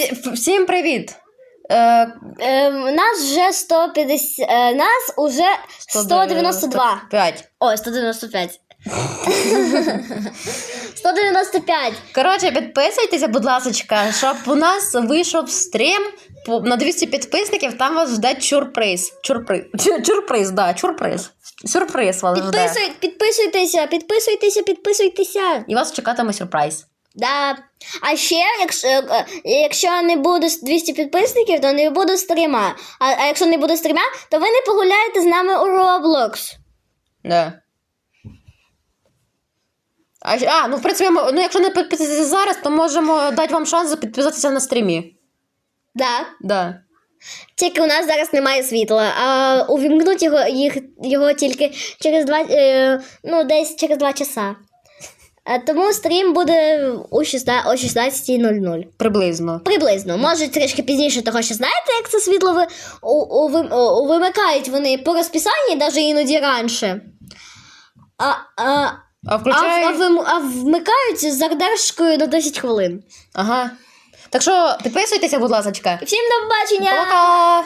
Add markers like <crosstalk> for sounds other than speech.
Всі- всім привіт! Е, Е, нас вже 150, е, нас уже 192. 5. Ой, 195. 195. <laughs> Коротше, підписуйтеся, будь ласка, щоб у нас вийшов стрім по- на 200 підписників, там вас жде чурприз. Чурприз. Чурприз, да, чурприз. Сюрприз вас жде. Підписуй, підписуйтеся, підписуйтеся, підписуйтеся. І вас чекатиме сюрприз. Да. А ще, якщо, е, якщо не буде 200 підписників, то не буде стріма. А, а якщо не буде стріма, то ви не погуляєте з нами у Roblox. Да. А, а, ну в принципі, ну, якщо не підписатися зараз, то можемо дати вам шанс підписатися на стрімі. Да. Да. Тільки у нас зараз немає світла, а увімкнуть його, їх, його тільки через два, е, ну, десь через два часа. А тому стрім буде у 16 о 16.00. Приблизно. Приблизно. Може трішки пізніше, того що знаєте, як це світло ви, у, у, у, вимикають вони по розписанні, навіть іноді раніше. А, а, А а, включай. а, вим- а вмикають з задержкою на 10 хвилин. Ага. Так що підписуйтеся, будь ласка. Всім до побачення! Пока!